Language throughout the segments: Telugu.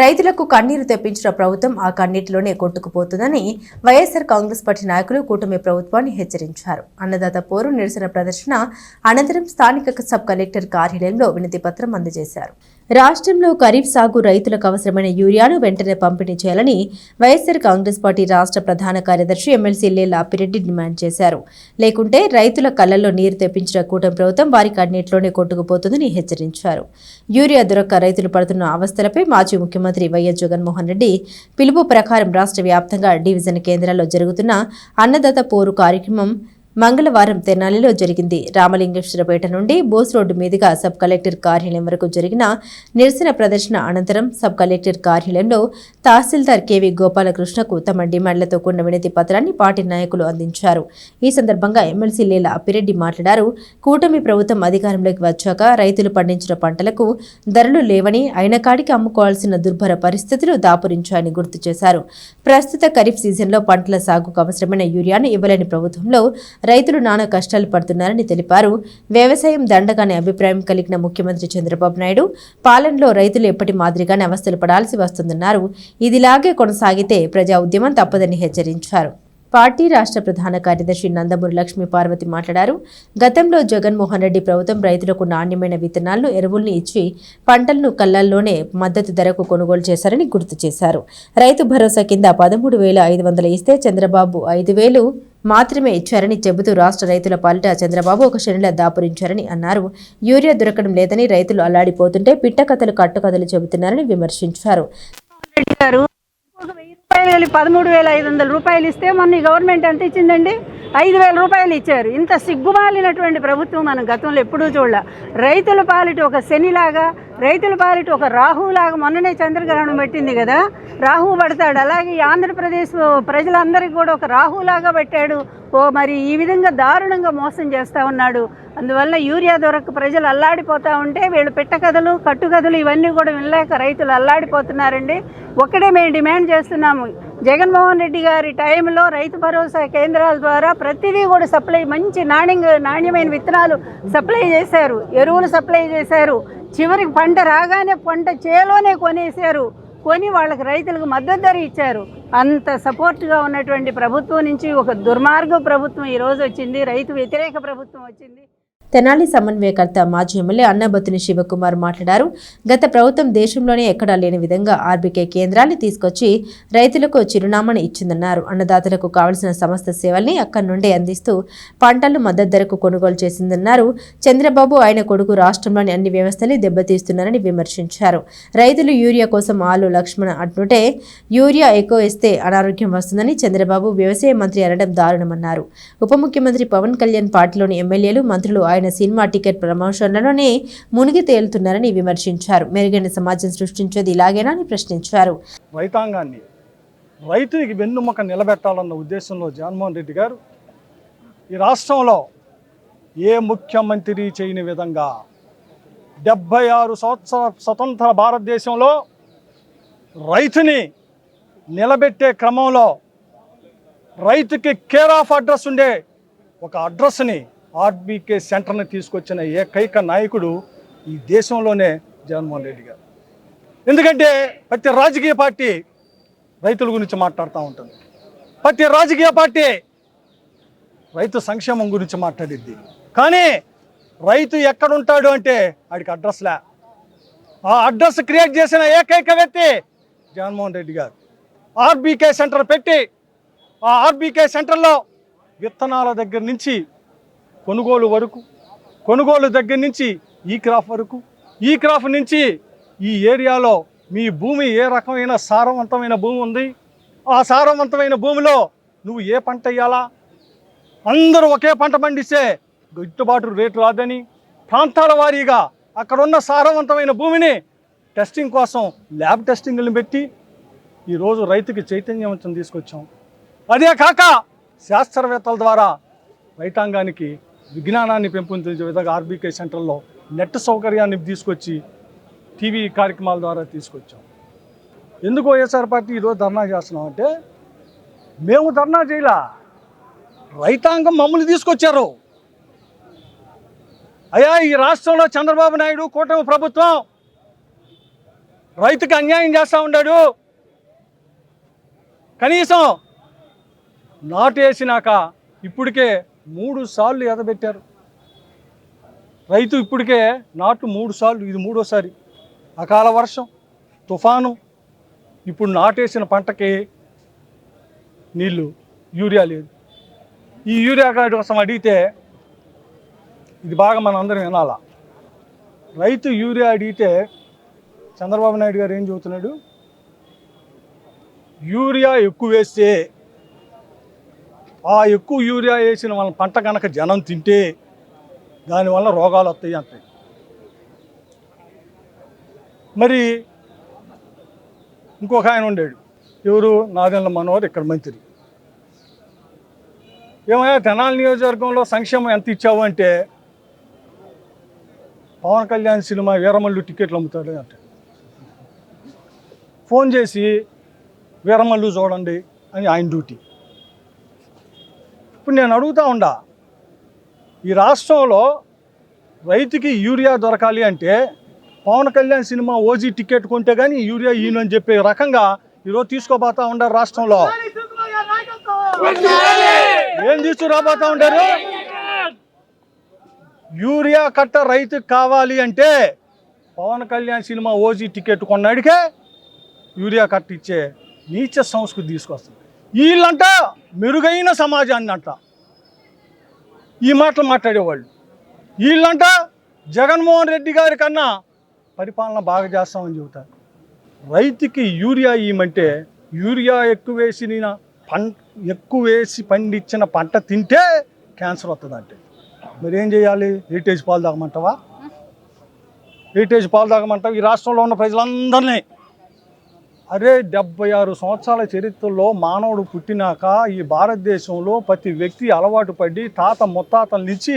రైతులకు కన్నీరు తెప్పించిన ప్రభుత్వం ఆ కన్నీటిలోనే కొట్టుకుపోతుందని వైఎస్ఆర్ కాంగ్రెస్ పార్టీ నాయకులు కూటమి ప్రభుత్వాన్ని హెచ్చరించారు. అన్నదాత పోరు నిరసన ప్రదర్శన అనంతరం స్థానిక సబ్ కలెక్టర్ కార్యాలయంలో వినతి పత్రం అందజేశారు. రాష్ట్రంలో ఖరీఫ్ సాగు రైతులకు అవసరమైన యూరియాను వెంటనే పంపిణీ చేయాలని వైఎస్ఆర్ కాంగ్రెస్ పార్టీ రాష్ట్ర ప్రధాన కార్యదర్శి ఎమ్మెల్సీ లేలా అప్పిరెడ్డి డిమాండ్ చేశారు. లేకుంటే రైతుల కళ్ళల్లో నీరు తెప్పించిన కూటమి ప్రభుత్వం వారి కన్నీటిలోనే కొట్టుకుపోతుందని హెచ్చరించారు. యూరియా దొరక్క రైతులు పడుతున్న అవస్థలపై మాజీ ముఖ్యమంత్రి వైఎస్ జగన్మోహన్ రెడ్డి పిలుపు ప్రకారం రాష్ట్ర వ్యాప్తంగా డివిజన్ కేంద్రాల్లో జరుగుతున్న అన్నదాత పోరు కార్యక్రమం మంగళవారం తెనాలిలో జరిగింది. రామలింగేశ్వరపేట నుండి బోస్ రోడ్డు మీదుగా సబ్ కలెక్టర్ కార్యాలయం వరకు జరిగిన నిరసన ప్రదర్శన అనంతరం సబ్ కలెక్టర్ కార్యాలయంలో తహసీల్దార్ కెవి గోపాలకృష్ణకు తమ డిమాండ్లతో కూడిన వినతి పత్రాన్ని పార్టీ నాయకులు అందించారు. ఈ సందర్భంగా ఎమ్మెల్సీ లీల అప్పిరెడ్డి మాట్లాడారు. కూటమి ప్రభుత్వం అధికారంలోకి వచ్చాక రైతులు పండించిన పంటలకు ధరలు లేవని అయిన కాడికి అమ్ముకోవాల్సిన దుర్భర పరిస్థితులు దాపురించాయని గుర్తు చేశారు. ప్రస్తుత ఖరీఫ్ సీజన్లో పంటల సాగుకు అవసరమైన యూరియాను ఇవ్వలేని ప్రభుత్వంలో రైతులు నానా కష్టాలు పడుతున్నారని తెలిపారు. వ్యవసాయం దండగానే అభిప్రాయం కలిగిన ముఖ్యమంత్రి చంద్రబాబు నాయుడు పాలనలో రైతులు ఎప్పటి మాదిరిగానే అవస్థలు పడాల్సి వస్తుందన్నారు. ఇదిలాగే కొనసాగితే ప్రజా ఉద్యమం తప్పదని హెచ్చరించారు. పార్టీ రాష్ట్ర ప్రధాన కార్యదర్శి నందమూరి లక్ష్మీ పార్వతి మాట్లాడారు. గతంలో జగన్మోహన్ రెడ్డి ప్రభుత్వం రైతులకు నాణ్యమైన విత్తనాలను ఎరువుల్ని ఇచ్చి పంటలను కళ్ళల్లోనే మద్దతు ధరకు కొనుగోలు చేశారని గుర్తు చేశారు. రైతు భరోసా కింద పదమూడు వేల ఐదు వందలు ఇస్తే చంద్రబాబు ఐదు వేలు మాత్రమే ఇచ్చారని చెబుతూ రాష్ట్ర రైతుల పాలిట చంద్రబాబు ఒక శనిలా దాపురించారని అన్నారు. యూరియా దొరకడం లేదని రైతులు అల్లాడిపోతుంటే పిట్టకథలు కట్టుకథలు చెబుతున్నారని విమర్శించారు. రూపాయలు వెళ్ళి పదమూడు వేల ఐదు వందల రూపాయలు ఇస్తే మొన్న గవర్నమెంట్ ఎంత ఇచ్చిందండి? ఐదు వేల రూపాయలు ఇచ్చారు. ఇంత సిగ్గుమాలినటువంటి ప్రభుత్వం మనం గతంలో ఎప్పుడూ చూడాల. రైతుల పాలిట ఒక శనిలాగా రైతుల పాలిట ఒక రాహులాగా మొన్ననే చంద్రగ్రహణం పెట్టింది కదా? రాహు పడతాడు. అలాగే ఆంధ్రప్రదేశ్ ప్రజలందరికీ కూడా ఒక రాహులాగా పెట్టాడు. ఓ మరి ఈ విధంగా దారుణంగా మోసం చేస్తూ ఉన్నాడు. అందువల్ల యూరియా దొరక ప్రజలు అల్లాడిపోతూ ఉంటే వీళ్ళు పెట్టకథలు కట్టుకథలు ఇవన్నీ కూడా వినలేక రైతులు అల్లాడిపోతున్నారండి. ఒక్కడే మేము డిమాండ్ చేస్తున్నాము. జగన్మోహన్ రెడ్డి గారి టైంలో రైతు భరోసా కేంద్రాల ద్వారా ప్రతిదీ కూడా సప్లై మంచి నాణ్యంగా నాణ్యమైన విత్తనాలు సప్లై చేశారు. ఎరువులు సప్లై చేశారు. చివరికి పంట రాగానే పంట చేలోనే కొనేశారు. కొని వాళ్ళకి రైతులకు మద్దతు ధర ఇచ్చారు. అంత సపోర్ట్గా ఉన్నటువంటి ప్రభుత్వం నుంచి ఒక దుర్మార్గ ప్రభుత్వం ఈరోజు వచ్చింది. రైతు వ్యతిరేక ప్రభుత్వం వచ్చింది. తెనాలి సమన్వయకర్త మాజీ ఎమ్మెల్యే అన్నబతుని శివకుమార్ మాట్లాడారు. గత ప్రభుత్వం దేశంలోనే ఎక్కడా లేని విధంగా ఆర్బీకే కేంద్రాన్ని తీసుకొచ్చి రైతులకు చిరునామాను ఇచ్చిందన్నారు. అన్నదాతలకు కావలసిన సమస్త సేవల్ని అక్కడి నుండే అందిస్తూ పంటలు మద్దతు ధరకు కొనుగోలు చేసిందన్నారు. చంద్రబాబు ఆయన కొడుకు రాష్ట్రంలోని అన్ని వ్యవస్థలు దెబ్బతీస్తున్నారని విమర్శించారు. రైతులు యూరియా కోసం ఆలు లక్ష్మణ అంటుంటే యూరియా ఎక్కువ ఇస్తే అనారోగ్యం వస్తుందని చంద్రబాబు వ్యవసాయ మంత్రి అనడం దారుణమన్నారు. ఉప ముఖ్యమంత్రి పవన్ కళ్యాణ్ పార్టీలోని ఎమ్మెల్యేలు మంత్రులు ఆయన సినిమా టికెట్ ప్రమోషన్లలోనే మునిగి తేలుతున్నారని విమర్శించారు. మెరుగైన సమాజం సృష్టించేది ఇలాగేనా అని ప్రశ్నించారు. రైతాంగాన్ని రైతునికి వెన్నుముక నిలబెట్టాలన్న ఉద్దేశంలో జగన్మోహన్ రెడ్డి గారు ఈ రాష్ట్రంలో ఏ ముఖ్యమంత్రి చేయని విధంగా డెబ్భై ఆరు సంవత్సర స్వతంత్ర భారతదేశంలో రైతుని నిలబెట్టే క్రమంలో రైతుకి కేర్ ఆఫ్ అడ్రస్ ఉండే ఒక అడ్రస్ని ఆర్బీకే సెంటర్ని తీసుకొచ్చిన ఏకైక నాయకుడు ఈ దేశంలోనే జగన్మోహన్ రెడ్డి గారు. ఎందుకంటే ప్రతి రాజకీయ పార్టీ రైతుల గురించి మాట్లాడుతూ ఉంటుంది. ప్రతి రాజకీయ పార్టీ రైతు సంక్షేమం గురించి మాట్లాడిద్ది. కానీ రైతు ఎక్కడుంటాడు అంటే ఆడికి అడ్రస్లే ఆ అడ్రస్ క్రియేట్ చేసిన ఏకైక వ్యక్తి జగన్మోహన్ రెడ్డి గారు. ఆర్బీకే సెంటర్ పెట్టి ఆ ఆర్బీకే సెంటర్లో విత్తనాల దగ్గర నుంచి కొనుగోలు వరకు కొనుగోలు దగ్గర నుంచి ఈ క్రాఫ్ వరకు ఈ క్రాఫ్ నుంచి ఈ ఏరియాలో మీ భూమి ఏ రకమైన సారవంతమైన భూమి ఉంది? ఆ సారవంతమైన భూమిలో నువ్వు ఏ పంట వేయాలా? అందరూ ఒకే పంట పండిస్తే గిట్టుబాటు రేటు రాదని ప్రాంతాల వారీగా అక్కడ ఉన్న సారవంతమైన భూమిని టెస్టింగ్ కోసం ల్యాబ్ టెస్టింగ్లను పెట్టి ఈరోజు రైతుకి చైతన్యవంతం తీసుకొచ్చాం. అదే కాక శాస్త్రవేత్తల ద్వారా రైతాంగానికి విజ్ఞానాన్ని పెంపొందించే విధంగా ఆర్బీకే సెంటర్లో నెట్ సౌకర్యాన్ని తీసుకొచ్చి టీవీ కార్యక్రమాల ద్వారా తీసుకొచ్చాం. ఎందుకు వైఎస్ఆర్ పార్టీ ఈరోజు ధర్నా చేస్తున్నాం అంటే మేము ధర్నా చేయలా. రైతాంగం మమ్మల్ని తీసుకొచ్చారు. అయ్యా ఈ రాష్ట్రంలో చంద్రబాబు నాయుడు కూటమి ప్రభుత్వం రైతుకి అన్యాయం చేస్తూ ఉన్నాడు. కనీసం నాటు వేసినాక ఇప్పటికే మూడు సార్లు ఎదబెట్టారు రైతు ఇప్పటికే నాటు మూడు సార్లు ఇది మూడోసారి. అకాల వర్షం తుఫాను ఇప్పుడు నాటేసిన పంటకి నీళ్ళు యూరియా లేదు. ఈ యూరియా కార్డు కోసం అడిగితే ఇది బాగా మన అందరం వినాలా. రైతు యూరియా అడిగితే చంద్రబాబు నాయుడు గారు ఏం చెబుతున్నాడు? యూరియా ఎక్కువ వేస్తే ఆ ఎక్కువ యూరియా వేసిన వాళ్ళ పంట కనుక జనం తింటే దానివల్ల రోగాలు వస్తాయి అంటాయి మరి ఇంకొక ఆయన ఉండాడు. ఎవరు? నాదెండ్ల మనోహర్ ఇక్కడ మంత్రి. ఏమయ్యా తెనాలి నియోజకవర్గంలో సంక్షేమం ఎంత ఇచ్చావు అంటే పవన్ కళ్యాణ్ సినిమా వీరమల్లు టికెట్లు అమ్ముతాడు అంట. ఫోన్ చేసి వీరమల్లు చూడండి అని ఆయన డ్యూటీ. ఇప్పుడు నేను అడుగుతా ఉండా ఈ రాష్ట్రంలో రైతుకి యూరియా దొరకాలి అంటే పవన్ కళ్యాణ్ సినిమా ఓజీ టికెట్ కొంటే కానీ యూరియా ఈయనని చెప్పే రకంగా ఈరోజు తీసుకోబోతా ఉండారు రాష్ట్రంలో. ఏం తీసుకురాబోతా ఉంటారు యూరియా కట్ట రైతుకి కావాలి అంటే పవన్ కళ్యాణ్ సినిమా ఓజీ టికెట్ కొన్నాడికే యూరియా కట్ట ఇచ్చే నీచ సంస్కృతి తీసుకొస్తుంది. వీళ్ళంట మెరుగైన సమాజాన్ని అంట ఈ మాటలు మాట్లాడేవాళ్ళు. వీళ్ళంట జగన్మోహన్ రెడ్డి గారి కన్నా పరిపాలన బాగా చేస్తామని చెబుతారు. రైతుకి యూరియా ఇవ్వమంటే యూరియా ఎక్కువ వేసిన పంట ఎక్కువ వేసి పండించిన పంట తింటే క్యాన్సర్ వస్తుందంటే మరి ఏం చేయాలి? హెరిటేజ్ పాలు తాగమంటావా? హెరిటేజ్ పాలు తాగమంటావు? ఈ రాష్ట్రంలో ఉన్న ప్రజలందరినీ అరే డెబ్బై ఆరు సంవత్సరాల చరిత్రలో మానవుడు పుట్టినాక ఈ భారతదేశంలో ప్రతి వ్యక్తి అలవాటు పడి తాత ముత్తాతల నుంచి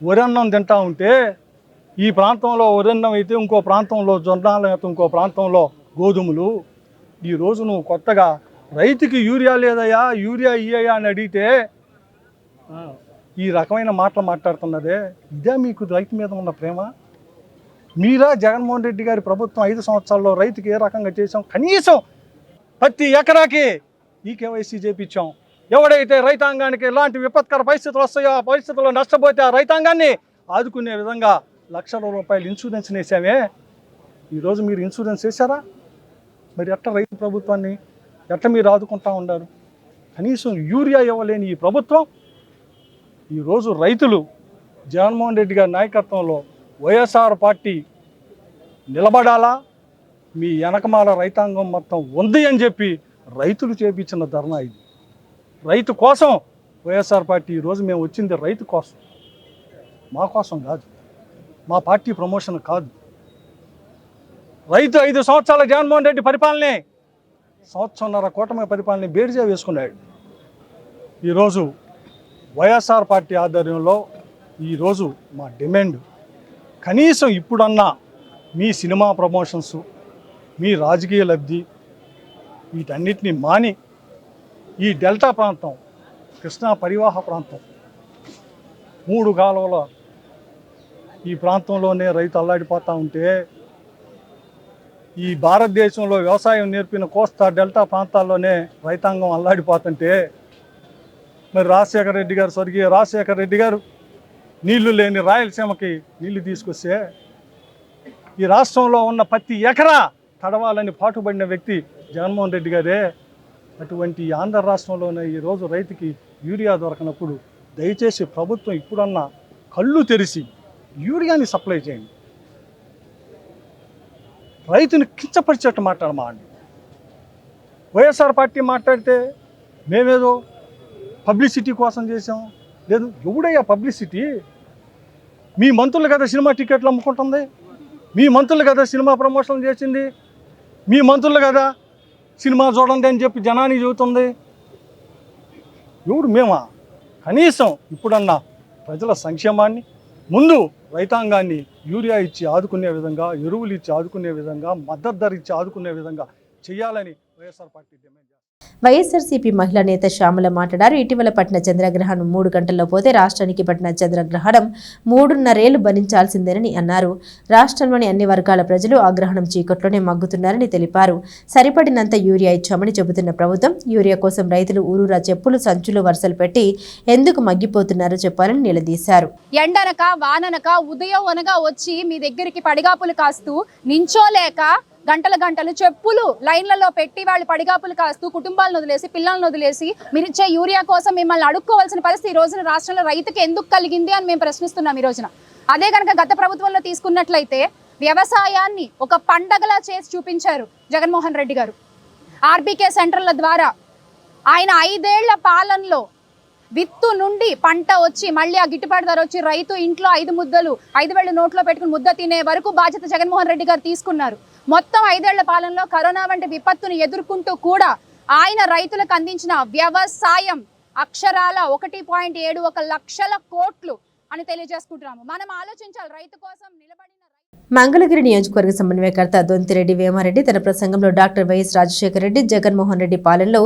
వరన్నం తింటా ఉంటే ఈ ప్రాంతంలో వరన్నం అయితే ఇంకో ప్రాంతంలో జొన్నాలు అయితే ఇంకో ప్రాంతంలో గోధుమలు. ఈరోజు నువ్వు కొత్తగా రైతుకి యూరియా లేదయ్యా యూరియా ఇయ్యయా అని అడిగితే ఈ రకమైన మాటలు మాట్లాడుతున్నదే. ఇదే మీకు రైతు మీద ఉన్న ప్రేమ? మీరా జగన్మోహన్ రెడ్డి గారి ప్రభుత్వం ఐదు సంవత్సరాల్లో రైతుకి ఏ రకంగా చేసాం కనీసం ప్రతి ఎకరాకి ఈ కేవైసీ చేపించాం. ఎవడైతే రైతాంగానికి ఎలాంటి విపత్కర పరిస్థితులు వస్తాయో ఆ పరిస్థితుల్లో నష్టపోతే ఆ రైతాంగాన్ని ఆదుకునే విధంగా లక్షల రూపాయలు ఇన్సూరెన్స్ వేసామే ఈరోజు మీరు ఇన్సూరెన్స్ వేశారా మరి ఎట్ట రైతు ప్రభుత్వాన్ని ఎట్ట మీరు ఆదుకుంటా ఉన్నారు కనీసం యూరియా ఇవ్వలేని ఈ ప్రభుత్వం ఈరోజు రైతులు జగన్మోహన్ రెడ్డి గారి నాయకత్వంలో వైఎస్ఆర్ పార్టీ నిలబడాలా? మీ వెనకమాల రైతాంగం మొత్తం ఉంది అని చెప్పి రైతులు చేపించిన ధర్నా ఇది. రైతు కోసం వైఎస్ఆర్ పార్టీ ఈరోజు మేము వచ్చింది రైతు కోసం. మా కోసం కాదు. మా పార్టీ ప్రమోషన్ కాదు. రైతు ఐదు సంవత్సరాల జగన్మోహన్ రెడ్డి పరిపాలనే సంవత్సరంన్నర కూటమి పరిపాలన బేడిజా వేసుకున్నాడు. ఈరోజు వైఎస్ఆర్ పార్టీ ఆధ్వర్యంలో ఈరోజు మా డిమాండ్. కనీసం ఇప్పుడన్నా మీ సినిమా ప్రమోషన్స్ మీ రాజకీయ లబ్ధి వీటన్నిటిని మాని ఈ డెల్టా ప్రాంతం కృష్ణా పరివాహ ప్రాంతం మూడు కాలువల ఈ ప్రాంతంలోనే రైతు అల్లాడిపోతూ ఉంటే ఈ భారతదేశంలో వ్యవసాయం నేర్పిన కోస్తా డెల్టా ప్రాంతాల్లోనే రైతాంగం అల్లాడిపోతుంటే మరి రాజశేఖర రెడ్డి గారు స్వర్గీయ రాజశేఖర రెడ్డి గారు నీళ్ళు లేని రాయలసీమకి నీళ్ళు తీసుకొస్తే ఈ రాష్ట్రంలో ఉన్న ప్రతి ఎకరా తడవాలని పాటుపడిన వ్యక్తి జగన్మోహన్ రెడ్డి గారే. అటువంటి ఈ ఆంధ్ర రాష్ట్రంలోనే ఈరోజు రైతుకి యూరియా దొరకనప్పుడు దయచేసి ప్రభుత్వం ఇప్పుడన్నా కళ్ళు తెరిచి యూరియాని సప్లై చేయండి. రైతుని కించపరిచేట్టు మాట్లాడమా అండి వైఎస్ఆర్ పార్టీ మాట్లాడితే మేమేదో పబ్లిసిటీ కోసం చేసాం లేదు ఎవడయ్యా పబ్లిసిటీ? మీ మంత్రులు కదా సినిమా టికెట్లు అమ్ముకుంటుంది? మీ మంత్రులు కదా సినిమా ప్రమోషన్ చేసింది? మీ మంత్రులు కదా సినిమా చూడండి అని చెప్పి జనానికి చెబుతుంది? ఎవరు మేమా? కనీసం ఇప్పుడన్నా ప్రజల సంక్షేమాన్ని ముందు రైతాంగాన్ని యూరియా ఇచ్చి ఆదుకునే విధంగా ఎరువులు ఇచ్చి ఆదుకునే విధంగా మద్దతు ధర ఇచ్చి ఆదుకునే విధంగా చేయాలని వైఎస్ఆర్ పార్టీ డిమాండ్ వైఎస్ఆర్సీపీ మహిళా నేత శ్యామల మాట్లాడారు. ఇటీవల పట్టిన చంద్రగ్రహణం మూడు గంటల్లో పోతే రాష్ట్రానికి పట్టిన చంద్రగ్రహణం మూడున్నరేళ్ళు భరించాల్సిందేనని అన్నారు. రాష్ట్రంలోని అన్ని వర్గాల ప్రజలు ఆ గ్రహణం చీకట్లోనే మగ్గుతున్నారని తెలిపారు. సరిపడినంత యూరియా ఇచ్చామని చెబుతున్న ప్రభుత్వం యూరియా కోసం రైతులు ఊరూరా చెప్పులు సంచులు వరుసలు పెట్టి ఎందుకు మగ్గిపోతున్నారో చెప్పాలని నిలదీశారు. ఎండనక వాననక ఉదయం అనగా వచ్చి మీ దగ్గరికి పడిగాపులు కాస్తూ నించోలేక గంటల గంటలు చెప్పులు లైన్లలో పెట్టి వాళ్ళు పడిగాపులు కాస్తూ కుటుంబాలను వదిలేసి పిల్లలను వదిలేసి మీరిచ్చే యూరియా కోసం మిమ్మల్ని అడుక్కోవాల్సిన పరిస్థితి ఈ రోజున రాష్ట్రంలో రైతుకి ఎందుకు కలిగింది అని మేము ప్రశ్నిస్తున్నాం ఈ రోజున. అదే కనుక గత ప్రభుత్వంలో తీసుకున్నట్లయితే వ్యవసాయాన్ని ఒక పండగలా చేసి చూపించారు జగన్మోహన్ రెడ్డి గారు. ఆర్బీకే సెంటర్ల ద్వారా ఆయన ఐదేళ్ళ పాలనలో విత్తు నుండి పంట వచ్చి మళ్ళీ ఆ గిట్టుబాటు ధర వచ్చి రైతు ఇంట్లో ఐదు ముద్దలు ఐదు వేళ్ళు నోట్లో పెట్టుకుని ముద్ద తినే వరకు బాధ్యత జగన్మోహన్ రెడ్డి గారు తీసుకున్నారు. మొత్తం ఐదేళ్ళ పాలనలో కరోనా వంటి విపత్తును ఎదుర్కొంటూ కూడా ఆయన రైతులకు అందించిన వ్యవసాయం అక్షరాల ఒకటి పాయింట్ ఏడు ఒక లక్షల కోట్లు అని తెలియజేసుకుంటున్నాము. మనం ఆలోచించాలి రైతు కోసం నిలబడి మంగళగిరి నియోజకవర్గ సమన్వయకర్త దొంతిరెడ్డి వేమారెడ్డి తన ప్రసంగంలో డాక్టర్ వైఎస్ రాజశేఖర రెడ్డి జగన్మోహన్ రెడ్డి పాలనలో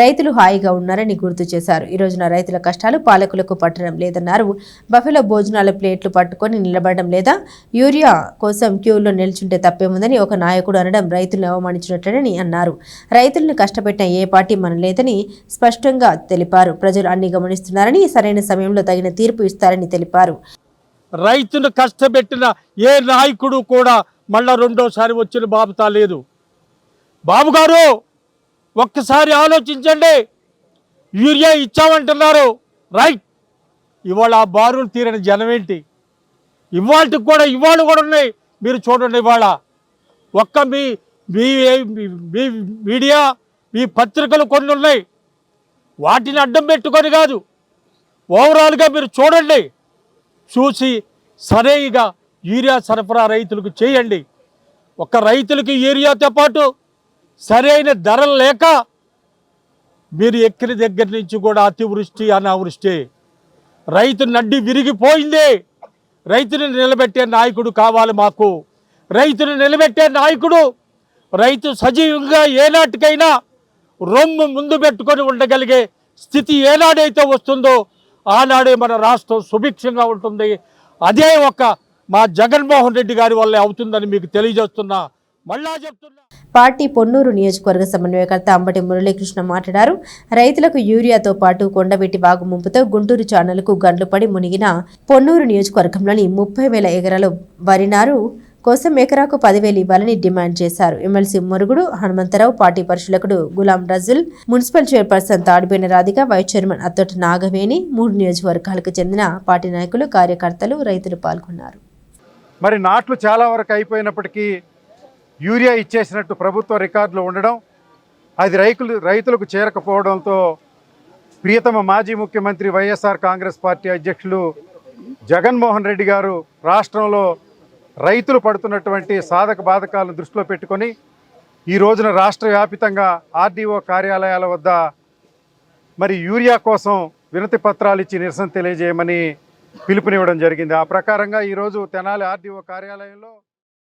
రైతులు హాయిగా ఉన్నారని గుర్తు చేశారు. ఈ రోజున రైతుల కష్టాలు పాలకులకు పట్టడం లేదన్నారు. బఫెలో భోజనాల ప్లేట్లు పట్టుకొని నిలబడడం లేదా యూరియా కోసం క్యూలో నిల్చుంటే తప్పేముందని ఒక నాయకుడు అనడం రైతులను అవమానించినట్లని అన్నారు. రైతులను కష్టపెట్టిన ఏ పార్టీ మన లేదని స్పష్టంగా తెలిపారు. ప్రజలు అన్ని గమనిస్తున్నారని సరైన సమయంలో తగిన తీర్పు ఇస్తారని తెలిపారు. రైతును కష్టపెట్టిన ఏ నాయకుడు కూడా మళ్ళా రెండోసారి వచ్చిన బాబుతా లేదు. బాబు గారు ఒక్కసారి ఆలోచించండి. యూరియా ఇచ్చామంటున్నారు. రైట్. ఇవాళ ఆ బారులు తీరని జనం ఏంటి? ఇవాళకి కూడా ఇవాళ కూడా ఉన్నాయి. మీరు చూడండి ఇవాళ. ఒక్క మీ మీ మీ మీడియా మీ పత్రికలు కొన్ని ఉన్నాయి. వాటిని అడ్డం పెట్టుకొని కాదు. ఓవరాల్గా మీరు చూడండి. చూసి సరైగా యూరియా సరఫరా రైతులకు చేయండి. ఒక రైతులకి యూరియాతో పాటు సరైన ధరలు లేక మీరు ఎక్కిన దగ్గర నుంచి కూడా అతివృష్టి అనావృష్టి. రైతు నడ్డి విరిగిపోయింది. రైతుని నిలబెట్టే నాయకుడు కావాలి మాకు. రైతుని నిలబెట్టే నాయకుడు రైతు సజీవంగా ఏనాటికైనా రొమ్ము ముందు పెట్టుకొని ఉండగలిగే స్థితి ఏనాడైతే వస్తుందో ఆనాడే మన రాష్ట్రం సుభిక్షంగా ఉంటుంది. అదే ఒక మా జగన్మోహన్ రెడ్డి గారి వల్లే అవుతుందని మీకు తెలియజేస్తున్నా. మళ్ళా చెప్తున్నా. పార్టీ పొన్నూరు నియోజకవర్గ సమన్వయకర్త అంబటి మురళీకృష్ణ మాట్లాడారు. రైతులకు యూరియాతో పాటు కొండవీటి వాగు ముంపుతో గుంటూరు ఛానల్కు గండ్లు పడి మునిగిన పొన్నూరు నియోజకవర్గంలోని ముప్పై వేల ఎకరాలు వరినారు. కోసం ఎకరాకు పదివేలు ఇవ్వాలని డిమాండ్ చేశారు. MLC Murugudu Hanumantharao party పరిశీలకుడు Gulam Rajul municipal chairperson Tadipoyina Radhika vice chairman Attotti Nagaveni మూడు నియోజకవర్గాలకు చెందిన పార్టీ నాయకులు కార్యకర్తలు రైతులు పాల్గొన్నారు. మరి నాట్లు చాలా వరకు అయిపోయినప్పటికీ యూరియా ఇచ్చేసినట్టు ప్రభుత్వ రికార్డులు ఉండడం అది రైతులు రైతులకు చేరకపోవడంతో ప్రియతమ మాజీ ముఖ్యమంత్రి వైఎస్ఆర్ కాంగ్రెస్ పార్టీ అధ్యక్షులు జగన్మోహన్ రెడ్డి గారు రాష్ట్రంలో రైతులు పడుతున్నటువంటి సాధక బాధకాలను దృష్టిలో పెట్టుకొని ఈ రోజున రాష్ట్ర వ్యాపితంగా ఆర్డీఓ కార్యాలయాల వద్ద మరి యూరియా కోసం వినతి పత్రాలు ఇచ్చి నిరసన తెలియజేయమని పిలుపునివ్వడం జరిగింది. ఆ ప్రకారంగా ఈరోజు తెనాలి ఆర్డీఓ కార్యాలయంలో